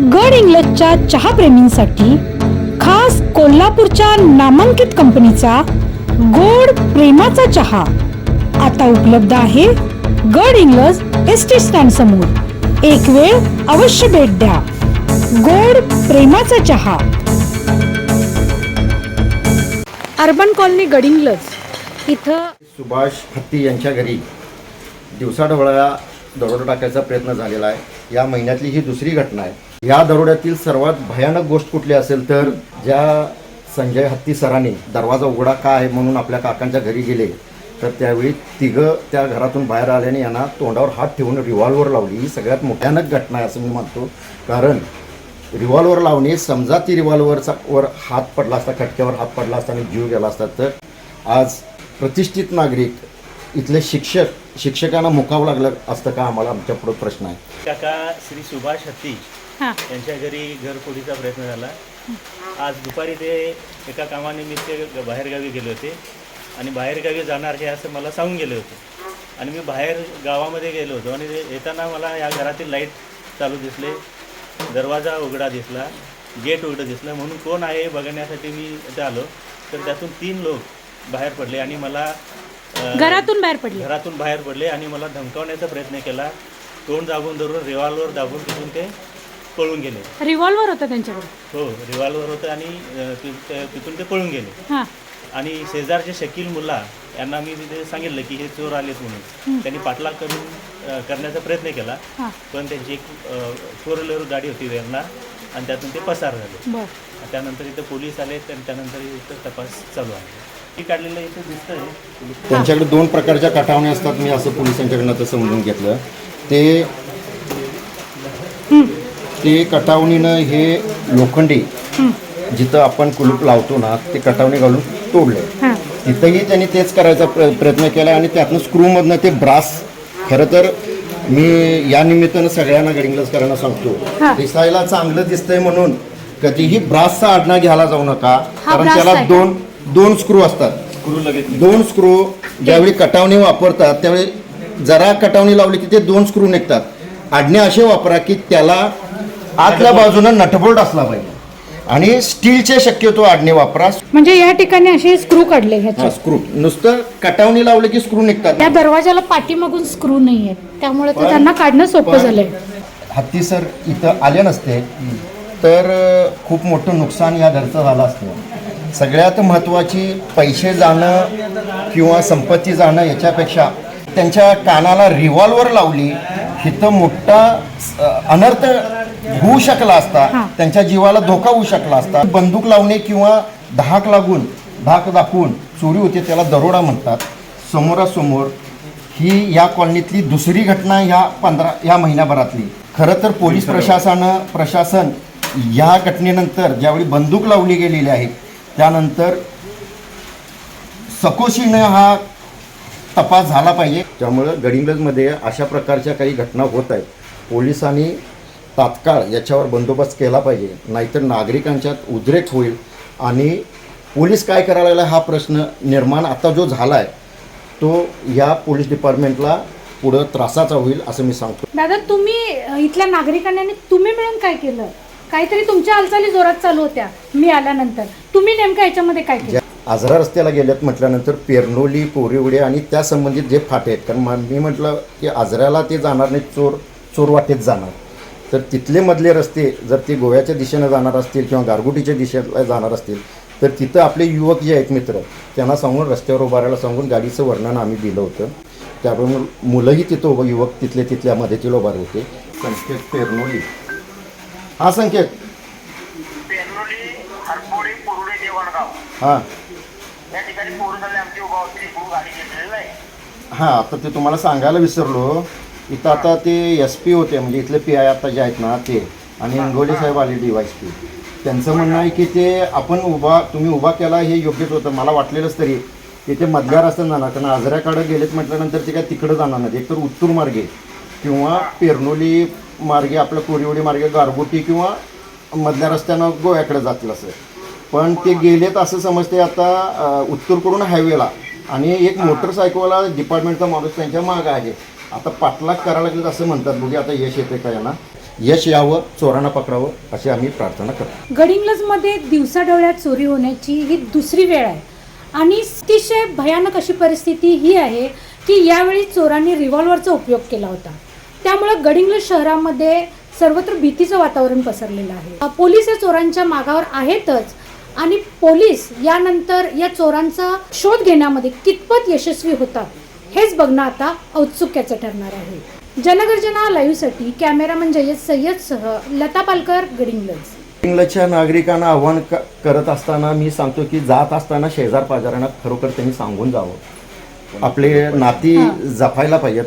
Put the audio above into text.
गड इंग्लजच्या चहाप्रेमींसाठी खास कोल्हापूरच्या नामांकित कंपनीचा गोड प्रेमाचा चहा आता उपलब्ध आहे गड इंग्लज एस टी स्टँड समोर. एक वेळ अवश्य भेट द्या. गोड प्रेमाचा चहा. अर्बन कॉलनी गडिंग्लज इथं सुभाष हत्ती यांच्या घरी दिवसाढवळ्या दरोडा टाकायचा प्रयत्न झालेला आहे. या महिन्यातली ही दुसरी घटना आहे. या दरोड्यातील सर्वात भयानक गोष्ट कुठली असेल तर ज्या संजय हत्ती सरांनी दरवाजा उघडा का आहे म्हणून आपल्या काकांच्या घरी गेले तर त्यावेळी तिघं त्या घरातून बाहेर आल्याने यांना तोंडावर हात ठेवून रिव्हॉल्वर लावली. ही सगळ्यात मोठ्यानक घटना आहे असं मी मानतो. कारण रिव्हॉल्वर लावणे समजा ती रिव्हॉल्वरचा वर हात पडला असता खटक्यावर हात पडला असता आणि जीव गेला असता तर आज प्रतिष्ठित नागरिक इथले शिक्षक शिक्षकांना मुकावं लागलं असतं का? आम्हाला आमच्या पुढं प्रश्न आहे. काका श्री सुभाष हत्ती. हां. यांच्या घरी घरफोडीचा प्रयत्न झाला. आज दुपारी ते एका कामानिमित्त ग- बाहेरगावी गेले होते. आणि बाहेरगावी जाणार हे असं मला सांगून गेले होते. आणि मी बाहेर गावामध्ये गेलो होतो. आणि ते येताना मला या घरातील लाइट चालू दिसले. दरवाजा उघडा दिसला. गेट उघडं दिसलं. म्हणून कोण आहे हे बघण्यासाठी मी इथे आलो. तर त्यातून तीन लोक बाहेर पडले आणि मला अं, घरातून बाहेर पडले? घरातून बाहेर पडले आणि मला धमकावण्याचा प्रयत्न केला. तोंड दाबून धरून रिव्हॉल्वर दाबून तिथून ते पळून गेले. रिव्हॉल्वर होता त्यांच्याकडे हो रिव्हॉल्वर होतं आणि अ, ति- ते- तिथून ते पळून गेले. हां. आणि शेजारचे शकील मुल्ला यांना मी तिथे सांगितलं की हे चोर आलेत म्हणून. त्यांनी पाठलाग करून अ, करण्याचा प्रयत्न केला. हां. पण त्यांची एक फोर व्हीलर गाडी होती वेगळा आणि त्यातून ते पसार झाले. बर. त्यानंतर इथं पोलीस आले आणि त्यानंतर इथं तपास चालू आहे. ती काढलेलं इथं दिसतंय. पोलीस त्यांच्याकडे दोन प्रकारच्या कटावणे असतात. मी असं पोलिसांच्याकडनं तर समजून घेतलं. ते ते कटावणीनं हे लोखंडी जिथं आपण कुलूप लावतो ना ते कटावणी घालून तोडले हां. तिथंही त्यांनी तेच करायचा प्र प्रयत्न केला आणि त्यातनं स्क्रूमधनं ते ब्रास खरं तर मी या निमित्तानं सगळ्यांना गडिंग्लजकरांना सांगतो. दिसायला चांगलं दिसतंय म्हणून कधीही ब्रासचा आडना घ्यायला जाऊ नका कारण त्याला? दोन दोन स्क्रू असतात. स्क्रू लगेच दोन स्क्रू ज्यावेळी कटावणी वापरतात त्यावेळी जरा कटावणी लावली की ते दोन स्क्रू निघतात. आडणे असे वापरा की त्याला आतल्या बाजूनं नटबोल्ट असला पाहिजे. आणि स्टीलचे शक्यतो आडणे वापरा. म्हणजे या ठिकाणी असे स्क्रू काढले ह्याचे हा स्क्रू. नुसतं कटावणी लावलं की स्क्रू निघतात. त्या दरवाजाला पाठीमागून स्क्रू नाही आहेत. त्यामुळे ते त्यांना काढणं सोपं झालंय. हत्ती सर इथं आले नसते तर अ, खूप मोठं नुकसान या घरचं झालं असतं. सगळ्यात महत्त्वाची पैसे जाणं किंवा संपत्ती जाणं याच्यापेक्षा त्यांच्या कानाला रिव्हॉल्वर लावली इथं मोठा अ, अनर्थ होऊ शकला असता. त्यांच्या जीवाला धोका होऊ शकला असता बंदूक लावणे किंवा धाक लागून धाक दाखवून चोरी होते त्याला दरोडा म्हणतात. समोरासमोर ही या कॉलनीतली दुसरी घटना ह्या पंधरा ह्या महिन्याभरातली. खरं तर पोलीस प्रशासनानं प्रशासन या घटनेनंतर ज्यावेळी बंदूक लावली गेलेली आहे त्यानंतर सकोशीनं हा तपास झाला पाहिजे. त्यामुळं गडिंग्लजमध्ये अशा प्रकारच्या काही घटना होत आहेत. पोलिसांनी तात्काळ याच्यावर बंदोबस्त केला पाहिजे. नाहीतर नागरिकांच्यात उद्रेक होईल आणि पोलीस काय करायला हा प्रश्न निर्माण आता जो झाला आहे तो या पोलीस डिपार्टमेंटला पुढं त्रासाचा होईल असं मी सांगतो. दादा तुम्ही इथल्या नागरिकांनी आणि तुम्ही मिळून काय केलं? काहीतरी तुमच्या हालचाली जोरात चालू होत्या मी आल्यानंतर. तुम्ही नेमकं याच्यामध्ये काय केलं? आजरा रस्त्याला गेल्यात म्हटल्यानंतर पेरनोली पोरिवडे आणि त्या संबंधित जे फाटे आहेत कारण मा- मी म्हटलं की आजऱ्याला ते जाणार नाही चोर चोर वाटेत जाणार. तर तिथले मधले रस्ते जर ते गोव्याच्या दिशेनं जाणार असतील किंवा गारगोटीच्या दिशेला जाणार असतील तर तिथं आपले युवक जे आहेत मित्र त्यांना सांगून रस्त्यावर उभारायला सांगून गाडीचं वर्णन आम्ही दिलं होतं. त्यामुळे मुलंही तिथं उभं युवक तिथले तिथल्या मध्येतील उभार होते संकेत पेरनोली हा संकेत. हां. हां आता ते तुम्हाला सांगायला विसरलो. इथं आता ते एस पी होते म्हणजे इथले पी आय आता जे आहेत ना ते आणि इंगोले साहेब आले डी वाय पी त्यांचं म्हणणं आहे की ते आपण उभा तुम्ही उभा केला हे योग्यच होतं. मला वाटलेलंच तरी. की ते मधल्या रस्त्यात जाणार. कारण आजऱ्याकडे गेलेत म्हटल्यानंतर ते काय तिकडं जाणार नाही एकतर उत्तूर मार्गे किंवा पेरनोली मार्गे आपलं कोरिवडी मार्गे गारगोटी किंवा मधल्या रस्त्यानं गोव्याकडे जातील असं. पण ते गेलेत असं समजते आता उत्तरकडून हायवेला आणि एक मोटरसायकलवाला डिपार्टमेंटचा माणूस त्यांच्या मागं आहे. आता पाठलाग करायला लागेल असं म्हणतात. बघूया आता यश येते का यांना. यश यावं चोरांना पकडावं अशी आम्ही प्रार्थना करतो. गडिंग्लजमध्ये दिवसाढवळ्यात चोरी होण्याची ही दुसरी वेळ आहे. आणि अतिशय भयानक अशी परिस्थिती ही आहे की यावेळी चोरांनी रिव्हॉल्वरचा उपयोग केला होता. त्यामुळं गडिंग्लज शहरामध्ये सर्वत्र भीतीचं वातावरण पसरलेलं आहे. पोलीस या चोरांच्या मागावर आहेतच. आणि पोलीस यानंतर या चोरांचा शोध घेण्यामध्ये कितपत यशस्वी होतात? हेच बघणं आता औत्सुक्याचं ठरणार आहे. जनगर्जना लाईव्हसाठी कॅमेरामन जयद सय्यदसह लता पालकर गडिंग्लज इंग्लंडच्या नागरिकांना आव्हान करत असताना मी सांगतो की जात असताना शेजार पाजारांना खरोखर त्यांनी सांगून जावं. आपले नाती जपायला पाहिजेत.